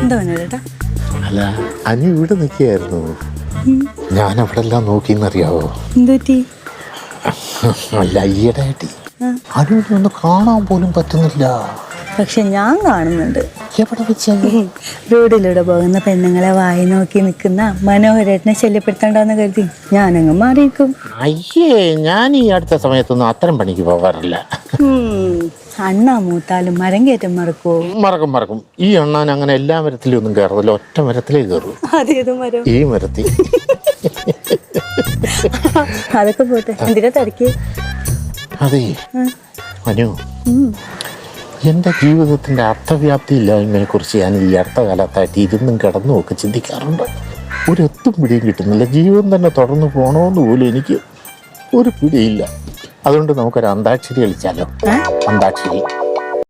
എന്താ ചേട്ടാ അല്ല അനു ഇവിടെ നിൽക്കുകയായിരുന്നു. ഞാൻ അവിടെ എല്ലാം നോക്കിന്നറിയാവോ എന്തൂറ്റി അല്ല ഈയിടെയായിട്ട് അനുവിനെ ഒന്ന് കാണാൻ പോലും പറ്റുന്നില്ല. പക്ഷെ ഞാൻ കാണുന്നുണ്ട്. റോഡിലൂടെ പോകുന്ന പെണ്ണുങ്ങളെ വായി നോക്കി നിൽക്കുന്ന മനോഹരേട്ടനെ ശല്യപ്പെടുത്തണ്ടെന്ന് കരുതി ഞാനങ്ങ് മാറിയിരിക്കും അയ്യേ ഞാൻ ഈ അടുത്ത സമയത്തൊന്നും അത്തരം പണിക്ക് പോകാറില്ല. അണ്ണാ മൂത്താലും മരം കയറ്റം മറക്കോ മറക്കും മറക്കും. ഈ എണ്ണാൻ അങ്ങനെ എല്ലാ മരത്തിലും ഒന്നും കയറുന്നില്ല ഒറ്റ മരത്തിലേ കയറൂ. അതേത് മരം? ഈ മരത്തിൽ. അതൊക്കെ പോട്ടെ. എന്തിനാ തിരക്കി അതെ. അനു എന്റെ ജീവിതത്തിന്റെ അർത്ഥവ്യാപ്തി ഇല്ലായ്മയെ കുറിച്ച് ഞാൻ ഈ അടുത്ത കാലത്തായിട്ട് ഇരുന്നും കിടന്നും ഒക്കെ ചിന്തിക്കാറുണ്ട്. ഒരു എത്തും പിടിയും കിട്ടുന്നില്ല. ജീവൻ തന്നെ തുടർന്ന് പോകണമെന്ന് പോലും എനിക്ക് ഒരു പിടിയില്ല. അതുകൊണ്ട് നമുക്കൊരു അന്താക്ഷരി കളിച്ചാലോ? അന്താക്ഷരി.